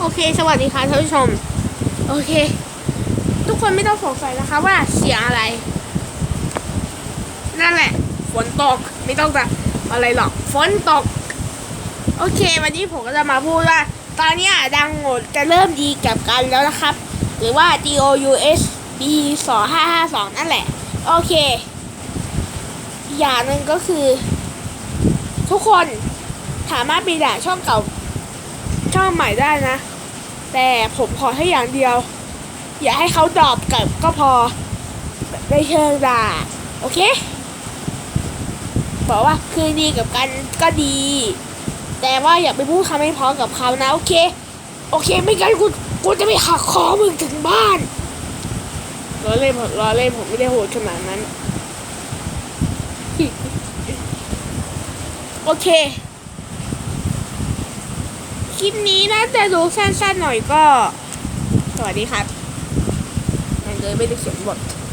โอเค สวัสดีค่ะท่านผู้ชม โอเค ทุกคนไม่ต้องสงสัยนะคะ ว่าเสียงอะไร นั่นแหละ ฝนตก ไม่ต้องจะอะไรหรอก ฝนตก โอเค วันนี้ผมก็จะมาพูดว่า ตอนนี้ดังโหมดจะเริ่มดีกับกันแล้วนะครับ หรือว่า D O U S B 2 5 5 2นั่นแหละ โอเค อย่างหนึ่งก็คือ ทุกคนสามารถไปด่าช่องเก่า ช่องใหม่ได้นะ แต่ผมขอให้อย่างเดียว อย่าให้เขาดรอปกับก็พอไม่เชิงด่าโอเคบอกว่าคืนดีกับกันก็ดี แต่ว่าอย่าไปพูดคำไม่พอกับเขานะ โอเค โอเคไม่งั้นกูกูจะไปหักคอมึงถึงบ้านล้อเล่นผมล้อเล่นผมไม่ได้โหดขนาดนั้น โอเค คลิปนี้น่าจะดูสั้นๆหน่อยก็ สวัสดีครับมันเลยไม่ได้เขียนบท